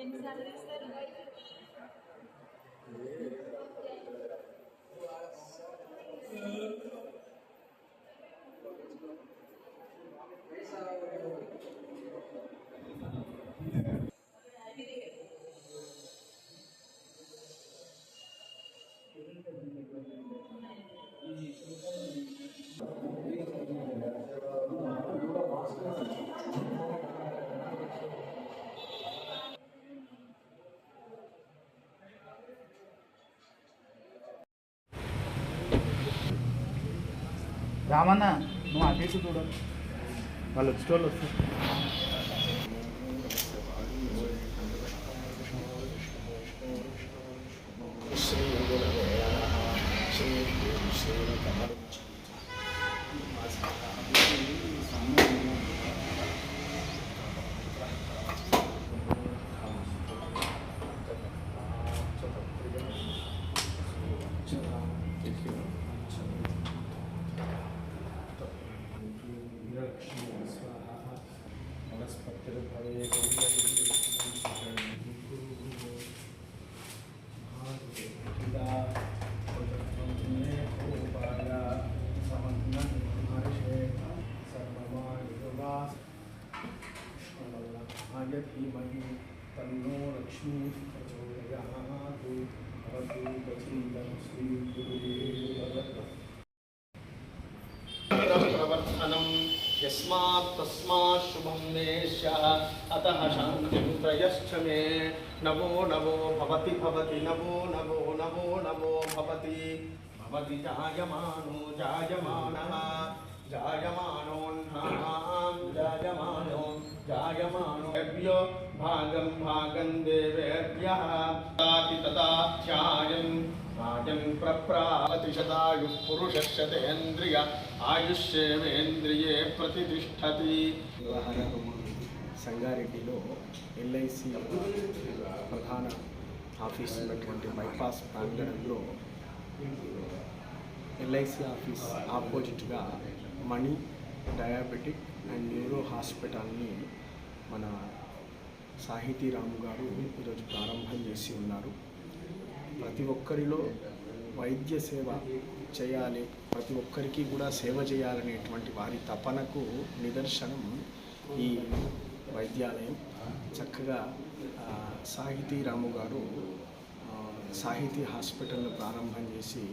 N salary Thank you. Ramanna నువ్వు అటు ఇటు చూడాలి వాళ్ళు వచ్చేటోళ్ళు వస్తారు. तन्नो लक्ष्मी प्रचोदयात् भवतु प्रचिन्तं श्रीगुरुदेव प्रवर्धनं यस्मात् तस्मात् शुभं नेष्य अतः शान्तिं त्रयश्च मे नमो नमो भवति भवति नमो नमो नमो नमो भवति भवति जायमानो जायमानः जायमानोऽह्नां जायमानो जायमानोभ्यो भागं भागं देवेभ्यः ताति तदाख्यायन् राजन् प्रप्रातिशतायुः पुरुषशतेन्द्रिय ఆయుష్యేంద్రియే ప్రతిష్టతి వ్యవహార సంగారెడ్డిలో ఎల్ఐసి ప్రధాన ఆఫీస్ ఉన్నటువంటి బైపాస్ ప్రాంగణంలో ఎల్ఐసి ఆఫీస్ ఆపోజిట్గా మణి డయాబెటిక్ అండ్ న్యూరో హాస్పిటల్ని మన సాహితీ రాము గారు ఈరోజు ప్రారంభం చేసి ఉన్నారు. ప్రతి ఒక్కరిలో వైద్య సేవ చేయాలి ప్రతి ఒక్కరికి కూడా సేవ చేయాలనేటువంటి వారి తపనకు నిదర్శనం ఈ వైద్యాలయం. చక్కగా సాహితీ రాము గారు సాహితీ హాస్పిటల్ను ప్రారంభం చేసి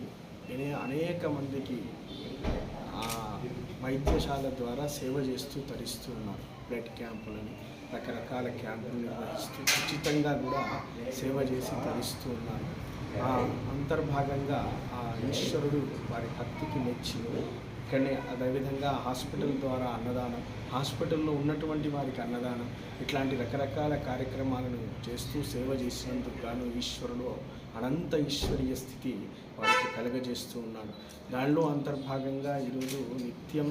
అనేక మందికి వైద్యశాల ద్వారా సేవ చేస్తూ తరిస్తూ ఉన్నారు బ్లడ్ క్యాంపులని రకరకాల క్యాంపులు నిర్వహిస్తూ ఉచితంగా కూడా సేవ చేసి తరిస్తూ ఉన్నారు ఆ అంతర్భాగంగా ఆ ఈశ్వరుడు వారి భక్తికి మెచ్చి ఇక్కడనే అదేవిధంగా హాస్పిటల్ ద్వారా అన్నదానం హాస్పిటల్లో ఉన్నటువంటి వారికి అన్నదానం ఇట్లాంటి రకరకాల కార్యక్రమాలను చేస్తూ సేవ చేసినందుకు గాను ఈశ్వరుడు అనంత ఈశ్వరీయ స్థితి కలగజేస్తూ ఉన్నాడు. దానిలో అంతర్భాగంగా ఈరోజు నిత్యం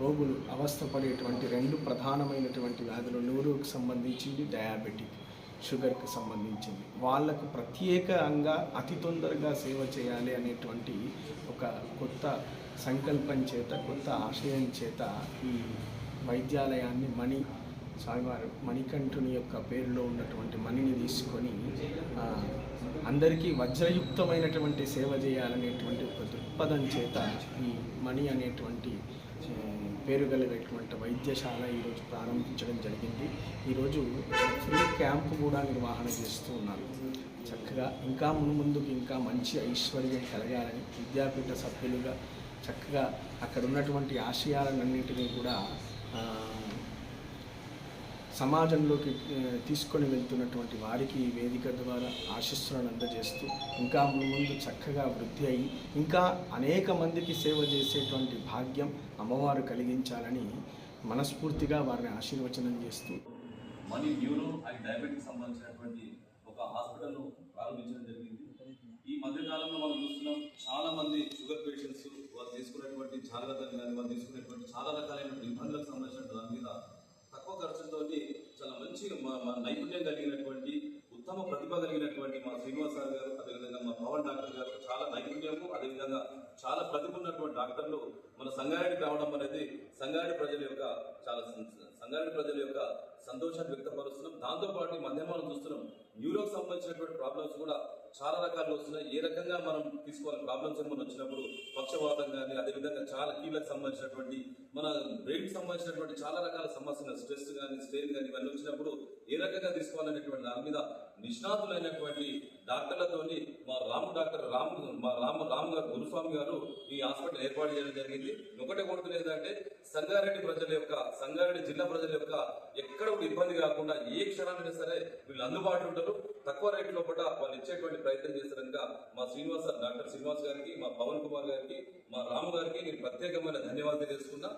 రోగులు అవస్థపడేటువంటి రెండు ప్రధానమైనటువంటి వ్యాధులు నూరుకు సంబంధించింది డయాబెటిక్ షుగర్కి సంబంధించింది. వాళ్ళకు ప్రత్యేకంగా అతి తొందరగా సేవ చేయాలి అనేటువంటి ఒక కొత్త సంకల్పం చేత కొత్త ఆశయం చేత ఈ వైద్యాలయాన్ని మణి స్వామివారు మణికంఠుని యొక్క పేరులో ఉన్నటువంటి మణిని తీసుకొని అందరికీ వజ్రయుక్తమైనటువంటి సేవ చేయాలనేటువంటి ఒక దృక్పథం చేత ఈ మణి అనేటువంటి పేరు కలిగినటువంటి వైద్యశాల ఈరోజు ప్రారంభించడం జరిగింది. ఈరోజు ఫ్రీ క్యాంప్ కూడా నిర్వహణ చేస్తూ ఉన్నారు. చక్కగా ఇంకా ముందుకు ఇంకా మంచి ఐశ్వర్యం కలగాలని విద్యాపీఠ సభ్యులుగా చక్కగా అక్కడ ఉన్నటువంటి ఆశయాలన్నింటినీ కూడా సమాజంలోకి తీసుకొని వెళ్తున్నటువంటి వారికి ఈ వేదిక ద్వారా ఆశీస్సులను అందజేస్తూ ఇంకా ముందు చక్కగా వృద్ధి అయ్యి ఇంకా అనేక మందికి సేవ చేసేటువంటి భాగ్యం అమ్మవారు కలిగించాలని మనస్ఫూర్తిగా వారిని ఆశీర్వచనం చేస్తూ. మనీ న్యూరో అండ్ డయాబెటిక్ సంబంధించినటువంటి ఒక హాస్పిటల్ను ప్రారంభించడం జరిగింది. ఈ మధ్యకాలంలో మనం చూస్తున్నాం చాలా మంది షుగర్ పేషెంట్స్ వాళ్ళు తీసుకునేటువంటి జాగ్రత్తలు కానీ వారు తీసుకునేటువంటి చాలా రకాలైన ఇబ్బందులు సంబంధించిన దాని మీద తక్కువ ఖర్చుతో చాలా మంచి మా- మా నైపుణ్యం కలిగినటువంటి ఉత్తమ ప్రతిభ కలిగినటువంటి మా శ్రీనివాస సార్ గారు అదేవిధంగా మా పవన్ డాక్టర్ గారు చాలా నైపుణ్యము అదేవిధంగా చాలా ప్రతిభ ఉన్నటువంటి డాక్టర్లు మన సంగారెడ్డికి రావడం అనేది సంగారెడ్డి ప్రజల యొక్క చాలా సంగారెడ్డి ప్రజల యొక్క సంతోషాన్ని వ్యక్తపరుస్తున్నాం. దాంతోపాటు ఈ మధ్య మనం చూస్తున్నాం. న్యూరోకి సంబంధించినటువంటి ప్రాబ్లమ్స్ కూడా చాలా రకాలు వస్తున్నాయి. ఏ రకంగా మనం తీసుకోవాలి? ప్రాబ్లమ్స్ ఏమైనా వచ్చినప్పుడు పక్షవాతం కానీ అదేవిధంగా చాలా కీళ్ళకు సంబంధించినటువంటి మన బ్రెయిన్కి సంబంధించినటువంటి చాలా రకాల సమస్యలు స్ట్రెస్ కానీ స్ట్రెయిన్ కానీ ఇవన్నీ వచ్చినప్పుడు ఏ రకంగా తీసుకోవాలనేటువంటి దాని మీద నిష్ణాతులైనటువంటి డాక్టర్లతోని మా రాము డాక్టర్ రాము మా రామ రామ్ గారు గురుస్వామి గారు ఈ హాస్పిటల్ ఏర్పాటు చేయడం జరిగింది. ఒకటే కొడుతున్నది ఏంటంటే సంగారెడ్డి ప్రజల యొక్క సంగారెడ్డి జిల్లా ప్రజల యొక్క ఎక్కడ ఇబ్బంది కాకుండా ఏ క్షణాలైనా సరే వీళ్ళు అందుబాటులో ఉంటారు. తక్కువ రేట్ లోపల వాళ్ళు ఇచ్చేటువంటి ప్రయత్నం చేస్తారనగా మా శ్రీనివాస డాక్టర్ శ్రీనివాస్ గారికి మా పవన్ కుమార్ గారికి మా రాము గారికి నేను ప్రత్యేకమైన ధన్యవాదాలు తెలుసుకున్నా